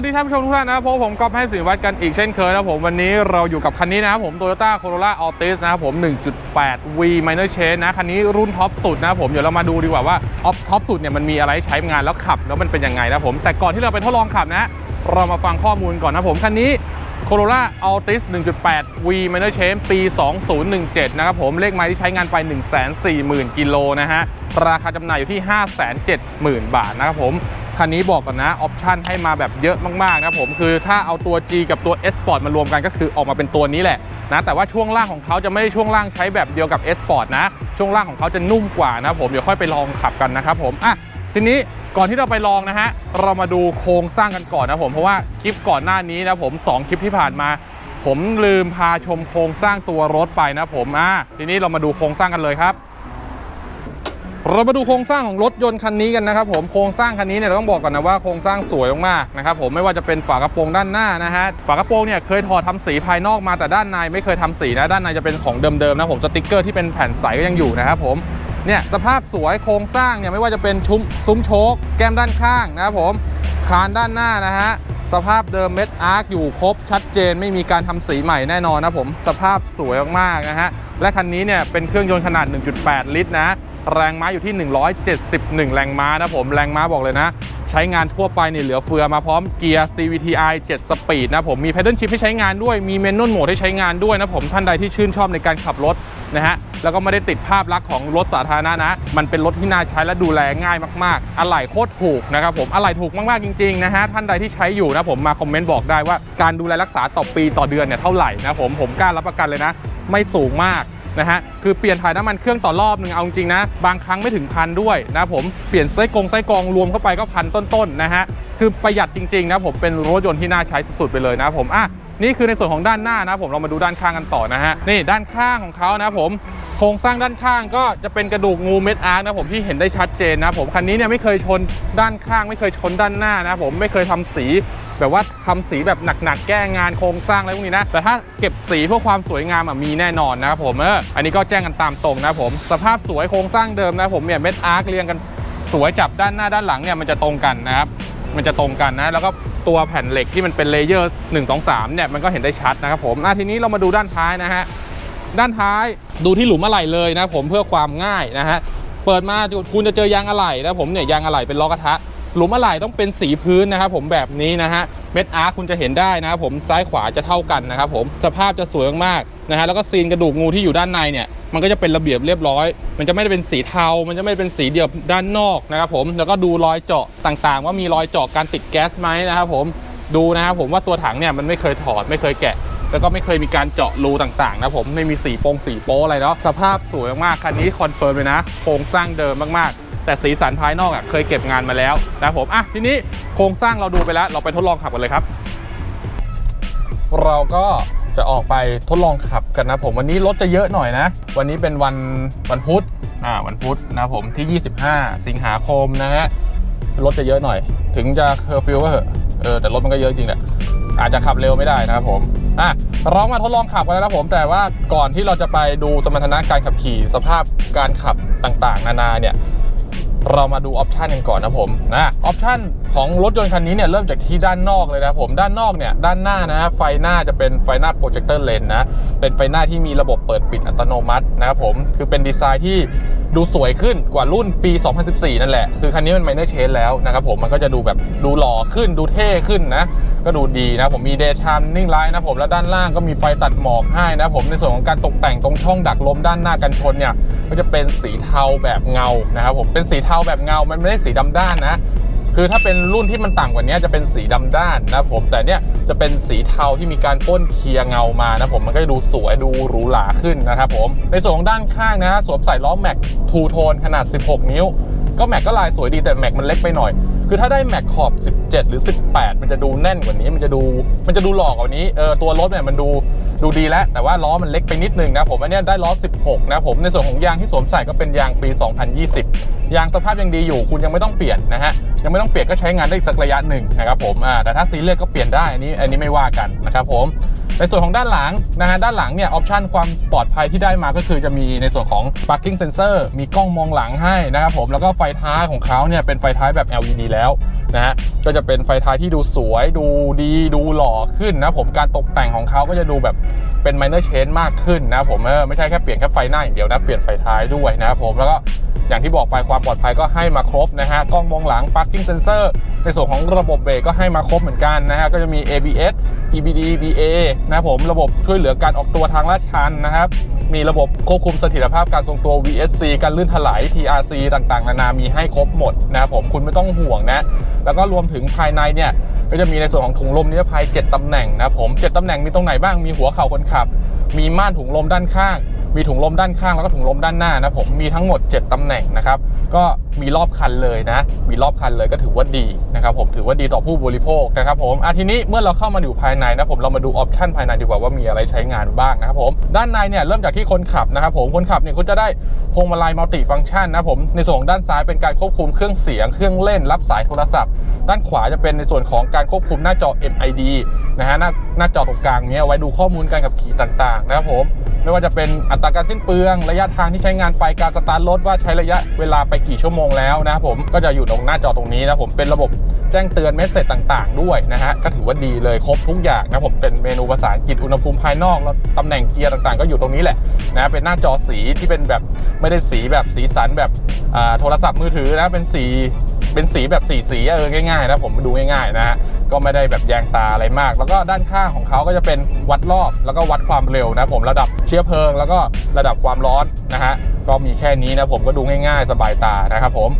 วัสดีท่านผู้ชมทุกท่านนะครับพบผมก๊อฟให้สินวัดกันอีกเช่นเคยนะผมวันนี้เราอยู่กับคันนี้นะครับผม Toyota Corolla Altis นะครับผม 1.8 V Minor Change นะคันนี้รุ่นท็อปสุดนะครับผมเดี๋ยวเรามาดูดีกว่าว่าออฟท็อปสุดเนี่ยมันมีอะไรใช้งานแล้วขับ แล้วมันเป็นยังไงนะครับผม แต่ก่อนที่เราไปทดลองขับนะ เรามาฟังข้อมูลก่อนนะผมคันนี้ Corolla Altis 1.8 V Minor Change ปี 2017 นะครับผมเลขไมล์ที่ใช้งานไป 140,000 กิโลนะฮะราคาจำหน่ายอยู่ที่ 570,000 บาทนะครับผม คันนี้บอกก่อนนะออปชันให้มาแบบเยอะมากๆนะผมคือถ้าเอาตัว G กับตัว S Sport มารวมกันก็คือออกมาเป็นตัวนี้แหละนะแต่ว่าช่วงล่างของเขาจะไม่ได้ช่วงล่างใช้แบบเดียวกับ S Sport นะ ช่วงล่างของเขาจะนุ่มกว่านะผมเดี๋ยวค่อยไปลองขับกันนะครับผมอะทีนี้ก่อนที่เราไปลองนะฮะเรามาดูโครงสร้างกันก่อนนะผมเพราะว่าคลิปก่อนหน้านี้นะผม2คลิปที่ผ่านมา ผมลืมพาชมโครงสร้างตัวรถไปนะผมอะทีนี้เรามาดูโครงสร้างกันเลยครับ เรามาดูโครงสร้างของรถยนต์คันนี้กันนะครับผมโครงสร้างคันนี้เนี่ยเราต้องบอกก่อนนะว่าโครงสร้างสวยมากๆนะครับผมไม่ว่าจะเป็นฝากระโปรงด้านหน้านะฮะฝากระโปรงเนี่ยเคยถอดทำสีภายนอกมาแต่ด้านในไม่เคยทำสีนะด้านในจะเป็นของเดิมๆนะผมสติกเกอร์ที่เป็นแผ่นใสก็ยังอยู่นะครับผมเนี่ยสภาพสวยโครงสร้างเนี่ยไม่ว่าจะเป็นชุ้มซุ้มโชคแก้มด้านข้างนะครับผมคานด้านหน้านะฮะสภาพเดิมเม็ดอาร์คอยู่ครบชัดเจนไม่มีการทำสีใหม่แน่นอนนะผมสภาพสวยมากๆนะฮะและคันนี้เนี่ยเป็นเครื่องยนต์ขนาด 1.8 ลิตรนะ แรงม้าอยู่ที่ 171 แรงม้านะผมแรงม้าบอกเลยนะ ใช้งานทั่วไปเนี่ยเหลือเฟือมาพร้อมเกียร์ CVTi 7 สปีดนะผมมี Pedal Shift ให้ใช้งานด้วยมี Manual Mode ให้ใช้งานด้วยนะผมท่านใดที่ชื่นชอบในการขับรถนะฮะแล้วก็ไม่ได้ติดภาพลักษณ์ของรถสาธารณะนะ มันเป็นรถที่น่าใช้และดูแลง่ายมากๆ อะไหล่โคตรถูกนะครับผมอะไหล่ถูกมากๆจริงๆนะฮะท่านใดที่ใช้อยู่นะผมมาคอมเมนต์บอกได้ว่าการดูแลรักษาต่อปีต่อเดือนเนี่ยเท่าไหร่นะผมผมกล้ารับประกันเลยนะ ไม่สูงมาก นะฮะคือเปลี่ยนถ่ายน้ำมันเครื่องต่อรอบหนึ่งเอาจริงนะบางครั้งไม่ถึงพันด้วยนะผมเปลี่ยนไส้กรงไส้กรองรวมเข้าไปก็พันต้นๆนะฮะคือประหยัดจริงๆนะผมเป็นรถยนต์ที่น่าใช้สุดๆไปเลยนะผมอะนี่คือในส่วนของด้านหน้านะผมเรามาดูด้านข้างกันต่อนะฮะนี่ด้านข้างของเขานะผมโครงสร้างด้านข้างก็จะเป็นกระดูกงูเม็ดอาร์คนะผมที่เห็นได้ชัดเจนนะผมคันนี้เนี่ยไม่เคยชนด้านข้าง ไม่เคยชนด้านหน้านะผมไม่เคยทำสี แบบว่าทำสีแบบหนักๆ แก้งานโครงสร้างอะไรพวกนี้นะ แต่ถ้าเก็บสีเพื่อความสวยงามอะมีแน่นอนนะครับผมเอออันนี้ก็แจ้งกันตามตรงนะผม สภาพสวยโครงสร้างเดิมนะผมเนี่ยเม็ดอาร์คเรียงกันสวยจับด้านหน้าด้านหลังเนี่ยมันจะตรงกันนะครับมันจะตรงกันนะ แล้วก็ตัวแผ่นเหล็กที่มันเป็นเลเยอร์1 2 3เนี่ยมันก็เห็นได้ชัดนะครับผมทีนี้เรามาดูด้านท้ายนะฮะด้านท้ายดูที่หลุมอะไหล่เลยนะผมเพื่อความง่ายนะฮะเปิดมาคุณจะเจอยางอะไหล่นะผมเนี่ยยางอะไหล่เป็นล้อกระทะ หลุมอะไหล่ต้องเป็นสีพื้นนะครับผมแบบนี้นะฮะเม็ดอาร์คุณจะเห็นได้นะครับผมซ้ายขวาจะเท่ากันนะครับผมสภาพจะสวยมากๆนะฮะแล้วก็ซีนกระดูกงูที่อยู่ด้านในเนี่ยมันก็จะเป็นระเบียบเรียบร้อย มันจะไม่ได้เป็นสีเทา มันจะไม่ไเป็นสีเดียวด้านนอกนะครับผมแล้วก็ดูรอยเจาะต่างๆ ว่ามีรอยเจาะการติดแก๊สไหมนะครับผมดูนะครับผมว่าตัวถังเนี่ยมันไม่เคยถอดไม่เคยแกะแล้วก็ไม่เคยมีการเจาะรูต่างๆนะผมไม่มีสีโปงสีโป๊อะไรเนาะสภาพสวยมากคันนี้คอนเฟิร์มเลยนะโครงสร้างเดิมมากๆ แต่สีสันภายนอกอะเคยเก็บงานมาแล้วนะผมอะทีนี้โครงสร้างเราดูไปแล้ว เราไปทดลองขับกันเลยครับ เราก็จะออกไปทดลองขับกันนะผมวันนี้รถจะเยอะหน่อยนะ วันนี้เป็นวันวันพุธอ่าวันพุธนะผมที่ 25 สิงหาคมนะฮะรถจะเยอะหน่อย ถึงจะเคอร์ฟิวก็เหอะเออแต่รถมันก็เยอะจริงแหละอาจจะขับเร็วไม่ได้นะครับผมอะเรามาทดลองขับกันแล้วนะผม แต่ว่าก่อนที่เราจะไปดูสมรรถนะการขับขี่สภาพการขับต่างๆ นานาเนี่ย เรามาดูออปชันกันก่อนนะผมนะออปชันของรถยนต์คันนี้เนี่ยเริ่มจากที่ด้านนอกเลยนะผมด้านนอกเนี่ยด้านหน้านะไฟหน้าจะเป็นไฟหน้าโปรเจคเตอร์เลนนะเป็นไฟหน้าที่มีระบบเปิดปิดอัตโนมัตินะครับผมคือเป็นดีไซน์ที่ดูสวยขึ้นกว่ารุ่นปี 2014 นั่นแหละ คือคันนี้มันไมเนอร์เชนแล้วนะครับผมมันก็จะดูแบบดูหล่อขึ้นดูเท่ขึ้นนะ ก็ดูดีนะผมมีเดชามนิ่งไลท์นะผมแล้วด้านล่างก็มีไฟตัดหมอกให้นะผมในส่วนของการตกแต่งตรงช่องดักลมด้านหน้ากันชนเนี่ยก็จะเป็นสีเทาแบบเงานะครับผมเป็นสีเทาแบบเงามันไม่ได้สีดำด้านนะคือถ้าเป็นรุ่นที่มันต่ำกว่านี้จะเป็นสีดำด้านนะผมแต่เนี้ยจะเป็นสีเทาที่มีการพ่นเคลียร์เงามานะผมมันก็จะดูสวยดูหรูหราขึ้นนะครับผมในส่วนของด้านข้างนะฮะสวมใส่ล้อแม็กทูโทนขนาด 16 นิ้ว ก็แม็กก็ลายสวยดีแต่แม็กมันเล็กไปหน่อย คือถ้าได้แม็กขอบ 17 หรือ 18 มันจะดูแน่นกว่านี้ มันจะดู มันจะดูหลอกกว่านี้ เออ ตัวรถเนี่ยมันดู ดูดีแล้ว แต่ว่าล้อมันเล็กไปนิดนึงนะผม อันนี้ได้ล้อ 16 นะผม ในส่วนของยางที่สวมใส่ก็เป็นยางปี 2020 ยางสภาพยังดีอยู่ คุณยังไม่ต้องเปลี่ยนนะฮะ ยังไม่ต้องเปลี่ยนก็ใช้งานได้อีกสักระยะหนึ่งนะครับผมแต่ถ้าซีเรียสก็เปลี่ยนได้อันนี้อันนี้ไม่ว่ากันนะครับผมในส่วนของด้านหลังนะฮะด้านหลังเนี่ยออปชันความปลอดภัยที่ได้มาก็คือจะมีในส่วนของ parking sensor มีกล้องมองหลังให้นะครับผมแล้วก็ไฟท้ายของเขาเนี่ยเป็นไฟท้ายแบบ LED แล้วนะฮะก็จะเป็นไฟท้ายที่ดูสวยดูดีดูหล่อขึ้นนะผมการตกแต่งของเขาก็จะดูแบบเป็น minor change มากขึ้นนะผมไม่ใช่แค่เปลี่ยนแค่ไฟหน้าอย่างเดียวนะเปลี่ยนไฟท้ายด้วยนะครับผมแล้วก็ อย่างที่บอกไปความปลอดภัยก็ให้มาครบนะฮะกล้องมองหลัง parking sensor ในส่วนของระบบเบรกก็ให้มาครบเหมือนกันนะฮะก็จะมี ABS EBD BA นะผมระบบช่วยเหลือการออกตัวทางลาดชันนะครับมีระบบควบคุมเสถียรภาพการทรงตัว VSC การลื่นถลาย TRC ต่างๆ นานามีให้ครบหมดนะครับผมคุณไม่ต้องห่วงนะ แล้วก็รวมถึงภายในเนี่ยก็จะมีในส่วนของถุงลมนิรภัย 7ตำแหน่งนะผม 7ตำแหน่งมีตรงไหนบ้างมีหัวเข่าคนขับ มีม่านถุงลมด้านข้าง มีถุงลมด้านข้างแล้วก็ถุงลมด้านหน้านะผมมีทั้งหมด 7ตำแหน่งนะครับก็ มีรอบคันเลยนะ มีรอบคันเลยก็ถือว่าดีนะครับผมถือว่าดีต่อผู้บริโภคนะครับผมอะทีนี้เมื่อเราเข้ามาอยู่ภายในนะผมเรามาดูออปชันภายในดีกว่าว่ามีอะไรใช้งานบ้างนะครับผมด้านในเนี่ยเริ่มจากที่คนขับนะครับผมคนขับเนี่ยคุณจะได้พวงมาลัยมัลติฟังก์ชันนะผมในส่วนของด้านซ้ายเป็นการควบคุมเครื่องเสียงเครื่องเล่นรับสายโทรศัพท์ ด้านขวาจะเป็นในส่วนของการควบคุมหน้าจอ MID นะฮะหน้าหน้าจอตรงกลางเนี้ยเอาไว้ดูข้อมูลการขับขี่ต่างๆนะครับผมไม่ว่าจะเป็นอัตราการสิ้นเปลืองระยะทางที่ใช้งานไปการสตาร์ทรถว่าใช้ระยะเวลาไปกี่ชั่วโมงแล้วนะครับผมก็จะอยู่ตรงหน้าจอตรงนี้นะผมเป็นระบบแจ้งเตือนเมสเซจต่างๆ ด้วยนะฮะ ก็ถือว่าดีเลยครบทุกอย่างนะผมเป็นเมนูภาษาอังกฤษอุณหภูมิภายนอกแล้วตำแหน่งเกียร์ต่างๆ ก็อยู่ตรงนี้แหละนะเป็นหน้าจอสีที่เป็นแบบไม่ได้สีแบบสีสันแบบโทรศัพท์มือถือนะเป็นสีเป็นสีแบบสีสีเออง่ายๆนะผมดูง่ายๆนะฮะ ก็ไม่ได้แบบแยงตาอะไรมาก แล้วก็ด้านข้างของเขาก็จะเป็นวัดรอบแล้วก็วัดความเร็วนะผมระดับเชื้อเพลิง แล้วก็ระดับความร้อนนะฮะก็มีแค่นี้นะผมก็ดูง่ายๆ สบายตานะครับผม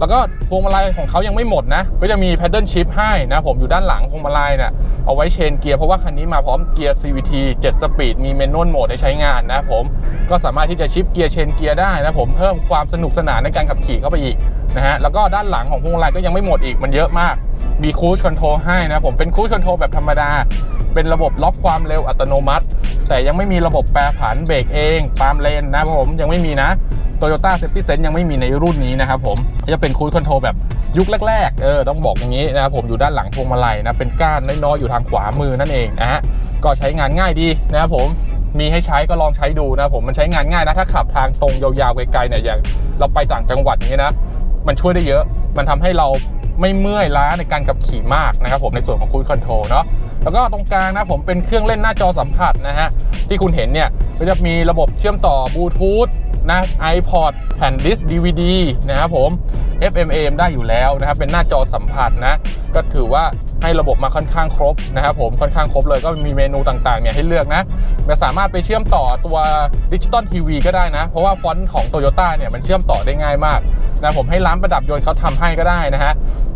แล้วก็พวงมาลัยของเขายังไม่หมดนะ ก็จะมี paddle shift ให้นะผมอยู่ด้านหลังพวงมาลัยเนี่ยเอาไว้เชนเกียร์เพราะว่าคันนี้มาพร้อมเกียร์ CVT 7 สปีดมีเมนวลโหมดให้ใช้งานนะผมก็สามารถที่จะชิปเกียร์เชนเกียร์ได้นะผมเพิ่มความสนุกสนานในการขับขี่เข้าไปอีกนะฮะแล้วก็ด้านหลังของพวงมาลัยก็ยังไม่หมดอีกมันเยอะมาก มีคู i คอนโทรลให้นะผมเป็นคู i คอนโทรลแบบธรรมดา เป็นระบบล็อกความเร็วอัตโนมัติ แต่ยังไม่มีระบบแปรผันเบรกเองปามเลนนะผมยังไม่มีนะ Toyota Safety Sense ยังไม่มีในรุ่นนี้นะครับผมจะเป็นคู i คอนโทรลแบบยุคแรกๆเออต้องบอกอย่างนี้นะครับผมอยู่ด้านหลังพวงมาลัยนะเป็นก้านน้อยๆอยู่ทางขวามือนั่นเองนะฮะก็ใช้งานง่ายดีนะครับผมมีให้ใช้ก็ลองใช้ดูนะผมมันใช้งานง่ายนะถ้าขับทางตรงยาวๆไกลๆเนี่ยอย่างเราไปต่างจังหวัดนี้นะ มันช่วยได้เยอะ มันทำให้เรา ไม่เมื่อยล้าในการขับขี่มากนะครับผมในส่วนของคู i คอนโทรลเนาะแล้วก็ตรงกลางนะผมเป็นเครื่องเล่นหน้าจอสัมผัสนะฮะที่คุณเห็นเนี่ยก็จะมีระบบเชื่อมต่อบลูทูธนะ iPod แผ่นดิสดีวีดีนะครับผม FM AM ได้อยู่แล้วนะครับเป็นหน้าจอสัมผัสนะ ก็ถือว่า ให้ระบบมาค่อนข้างครบนะครับผมค่อนข้างครบเลยก็มีเมนูต่างๆเนี่ยให้เลือกนะมันสามารถไปเชื่อมต่อตัวดิจิตอลทีวีก็ได้นะ เพราะว่าฟอนต์ของ Toyota เนี่ยมันเชื่อมต่อได้ง่ายมากนะผมให้ร้านประดับยนต์เขาทำให้ก็ได้นะฮะ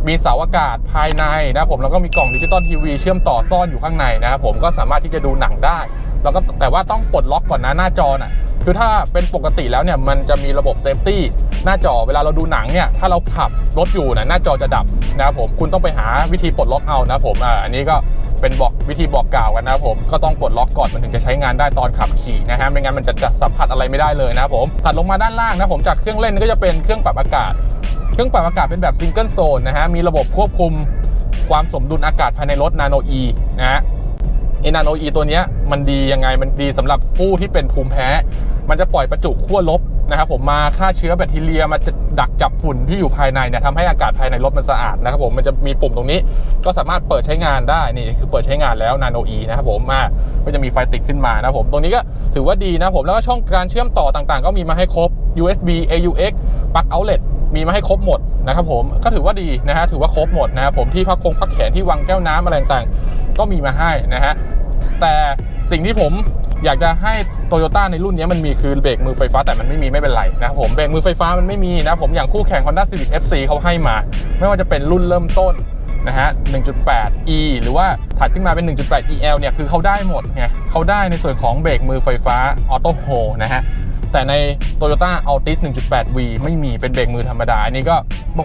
มีเสาอากาศภายในนะผมแล้วก็มีกล่องดิจิตอลทีวีเชื่อมต่อซ่อนอยู่ข้างในนะครับผมก็สามารถที่จะดูหนังได้ แล้วก็แต่ว่าต้องปลดล็อกก่อนนะหน้าจอน่ะ คือถ้าเป็นปกติแล้วเนี่ยมันจะมีระบบเซฟตี้หน้าจอเวลาเราดูหนังเนี่ยถ้าเราขับรถอยู่นะหน้าจอจะดับนะครับผมคุณต้องไปหาวิธีปลดล็อกเอานะผมอ่าอันนี้ก็เป็นบอกวิธีบอกกล่าวกันนะครับผมก็ต้องปลดล็อกก่อนมันถึงจะใช้งานได้ตอนขับขี่นะฮะไม่งั้นมันจะจะสัมผัสอะไรไม่ได้เลยนะครับผมถัดลงมาด้านล่างนะผมจากเครื่องเล่นก็จะเป็นเครื่องปรับอากาศ เครื่องปรับอากาศเป็นแบบซิงเกิลโซนนะฮะมีระบบควบคุมความสมดุลอากาศภายในรถ Nano E นะฮะไอ้ Nano E ตัวเนี้ยมันดียังไงมันดีสำหรับผู้ที่เป็นภูมิแพ้ มันจะปล่อยประจุขั้วลบนะครับผมมาฆ่าเชื้อแบคทีเรียมาดักจับฝุ่นที่อยู่ภายในเนี่ยทำให้อากาศภายในรถมันสะอาดนะครับผมมันจะมีปุ่มตรงนี้ ก็สามารถเปิดใช้งานได้นี่คือเปิดใช้งานแล้ว Nano E นะครับผมมาก็จะมีไฟติดขึ้นมานะครับผมตรงนี้ก็ถือว่าดีนะผมแล้วก็ช่องการเชื่อมต่อต่างๆ ก็มีมาให้ครบ USB AUX Plug Outlet มีมาให้ครบหมดนะครับผมก็ถือว่าดีนะฮะถือว่าครบหมดนะครับผมที่พักคงพักแขนที่วางแก้วน้ำอะไรต่างๆ ก็มีมาให้นะฮะแต่สิ่งที่ผม อยากจะให้โตโยต้าในรุ่นนี้มันมีคือเบรกมือไฟฟ้าแต่มันไม่มีไม่เป็นไรนะครับผมเบรกมือไฟฟ้ามันไม่มีนะผมอย่างคู่แข่ง Honda Civic FC เขาให้มา ไม่ว่าจะเป็นรุ่นเริ่มต้นนะฮะ 1.8 E หรือว่าถัดขึ้นมาเป็น 1.8 EL เนี่ยคือเขาได้หมดไงเขาได้ในส่วนของเบรกมือไฟฟ้าออโต้โฮนะฮะ แต่ใน Toyota Altis 1.8V ไม่มีเป็นเบรกมือธรรมดา อันนี้ก็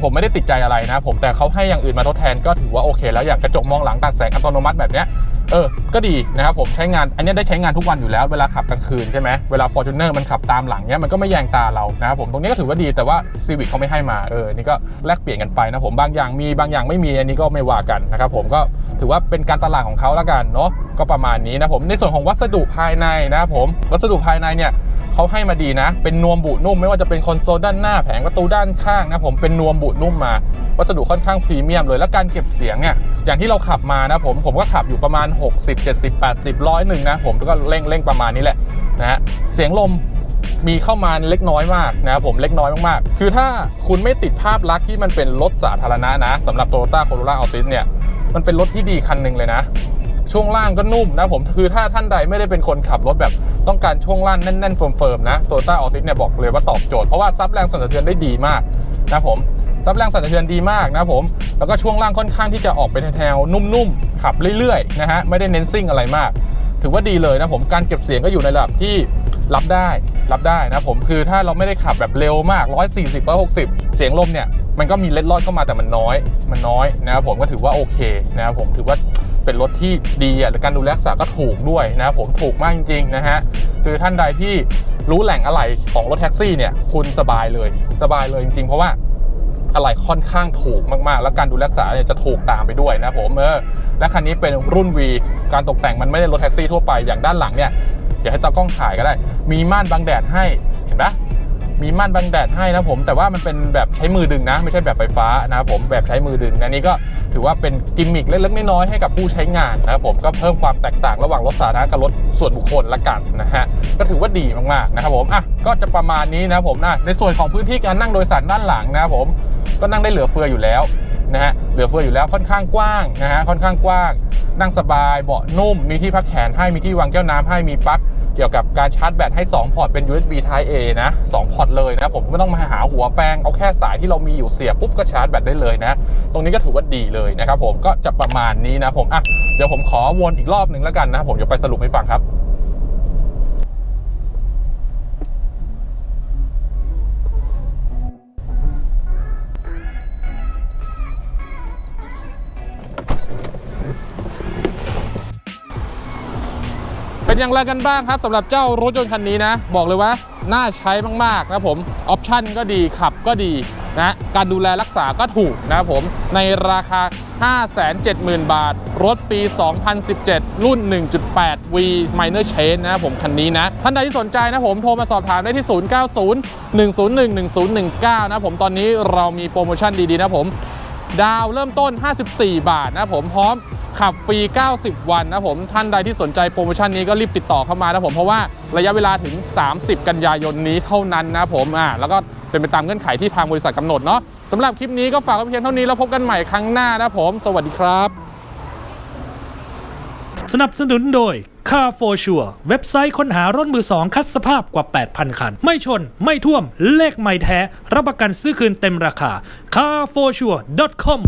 ผมไม่ได้ติดใจอะไรนะผมแต่เขาให้อย่างอื่นมาทดแทนก็ถือว่าโอเค แล้วอย่างกระจกมองหลังตัดแสงอัตโนมัติแบบเนี้ย เออ ก็ดีนะครับผมใช้งาน อันนี้ได้ใช้งานทุกวันอยู่แล้วเวลาขับกลางคืนใช่ไหมเวลา Fortuner มันขับตามหลังเนี้ยมันก็ไม่แยงตาเรานะครับผมตรงนี้ก็ถือว่าดีแต่ว่า Civic เขาไม่ให้มาเออนี่ก็แลกเปลี่ยนกันไปนะผมบางอย่างมีบางอย่างไม่มีอันนี้ก็ไม่ว่ากันนะครับผมก็ถือว่าเป็นการตลาดของเขาแล้วกันเนาะก็ประมาณนี้นะผมในส่วนของวัสดุภายในนะครับผมวัสดุภายในเนี่ยเขาให้มาดีนะ เป็นนวมบุนุ่มไม่ว่าจะเป็นคอนโซลด้านหน้าแผงประตูด้านข้างนะผมเป็นนวมบุนุ่มมา วัสดุค่อนข้างพรีเมียมเลย แล้วการเก็บเสียงเนี่ยอย่างที่เราขับมานะผมผมก็ขับอยู่ประมาณ60 70 80ร้อยหนึ่งนะผมก็เร่งเร่งประมาณนี้แหละนะฮะเสียงลมมีเข้ามาเล็กน้อยมากนะครับผมเล็กน้อยมากๆ คือถ้าคุณไม่ติดภาพลักษณ์ที่มันเป็นรถสาธารณะนะสำหรับ Toyota Corolla Altis เนี่ย มันเป็นรถที่ดีคันหนึ่งเลยนะ ช่วงล่างก็นุ่มนะผมคือถ้าท่านใดไม่ได้เป็นคนขับรถแบบต้องการช่วงล่างแน่นๆเฟิร์มๆนะโตโยต้าออติสเนี่ยบอกเลยว่าตอบโจทย์ เพราะว่าซับแรงสั่นสะเทือนได้ดีมากนะผม ซับแรงสั่นสะเทือนดีมากนะผม แล้วก็ช่วงล่างค่อนข้างที่จะออกเป็นแนวๆนุ่มๆ ขับเรื่อยๆนะฮะไม่ได้เน้นซิ่งอะไรมาก ถือว่าดีเลยนะผมการเก็บเสียงก็อยู่ในระดับที่รับได้รับได้นะผมคือถ้าเราไม่ได้ขับแบบเร็วมาก 140 160 เสียงลมเนี่ยมันก็มีเล็ดลอดเข้ามาแต่มันน้อย มันน้อยนะครับผมก็ถือว่าโอเคนะครับผมถือว่าเป็นรถที่ดีอะและการดูแลรักษาก็ถูกด้วยนะครับผมถูกมากจริงๆนะฮะคือท่านใดที่รู้แหล่งอะไหล่ของรถแท็กซี่เนี่ยคุณสบายเลยสบายเลยจริงๆ เพราะว่า อะไรค่อนข้างถูกมากๆ แล้วการดูแลรักษาเนี่ยจะถูกตามไปด้วยนะผมเออและคันนี้เป็นรุ่น V การตกแต่งมันไม่ได้รถแท็กซี่ทั่วไปอย่างด้านหลังเนี่ยอยากให้ตากล้องถ่ายก็ได้ มีม่านบังแดดให้เห็นปะมีม่านบังแดดให้นะผมแต่ว่ามันเป็นแบบใช้มือดึงนะ ไม่ใช่แบบไฟฟ้านะครับผมแบบใช้มือดึงอันนี้ก็ ถือว่าเป็นกิมมิคเล็กๆน้อยๆให้กับผู้ใช้งานนะครับผมก็เพิ่มความแตกต่างระหว่างรถสาธารณะกับรถส่วนบุคคลละกันนะฮะก็ถือว่าดีมากๆนะครับผมอะก็จะประมาณนี้นะผมนะในส่วนของพื้นที่การนั่งโดยสารด้านหลังนะครับผมก็นั่งได้เหลือเฟืออยู่แล้วนะฮะเหลือเฟืออยู่แล้วค่อนข้างกว้างนะฮะค่อนข้างกว้าง นั่งสบายเบาะนุ่ม มีที่พักแขนให้มีที่วางแก้วน้ำให้มีปลั๊ก เกี่ยวกับการชาร์จแบตให้ 2 พอร์ตเป็น USB Type A นะ 2 พอร์ตเลยนะ ผมไม่ต้องมาหาหัวแปลงเอาแค่สายที่เรามีอยู่เสียบปุ๊บก็ชาร์จแบตได้เลยนะ ตรงนี้ก็ถือว่าดีเลยนะครับผมก็จะประมาณนี้นะผมอะเดี๋ยวผมขอวนอีกรอบหนึ่งแล้วกันนะผมเดี๋ยวไปสรุปให้ฟังครับ อย่างไรกันบ้างครับสำหรับเจ้ารถยนต์คันนี้นะ บอกเลยว่าน่าใช้มากๆนะผมออปชั่นก็ดีขับก็ดีนะการดูแลรักษาก็ถูกนะผมในราคา 570,000 บาท รถปี 2017 รุ่น 1.8 V Minor Change นะผมคันนี้นะ ท่านใดที่สนใจนะผมโทรมาสอบถามได้ที่ 090 101 1019 นะผมตอนนี้เรามีโปรโมชั่นดี ๆ นะผม ดาวเริ่มต้น 54 บาทนะผมพร้อม ขับฟรี 90 วันนะผม ท่านใดที่สนใจโปรโมชั่นนี้ก็รีบติดต่อเข้ามานะผม เพราะว่าระยะเวลาถึง 30 กันยายนนี้เท่านั้นนะผมอ่าแล้วก็เป็นไปตามเงื่อนไขที่ทางบริษัทกำหนดเนาะสำหรับคลิปนี้ก็ฝากไว้เพียงเท่านี้แล้วพบกันใหม่ครั้งหน้านะผม สวัสดีครับ สนับสนุนโดย Car for Sure เว็บไซต์ค้นหารถมือสองคัดสภาพกว่า 8,000 คัน ไม่ชน ไม่ท่วม เลขไม่แท้ รับประกันซื้อคืนเต็มราคา carforsure.com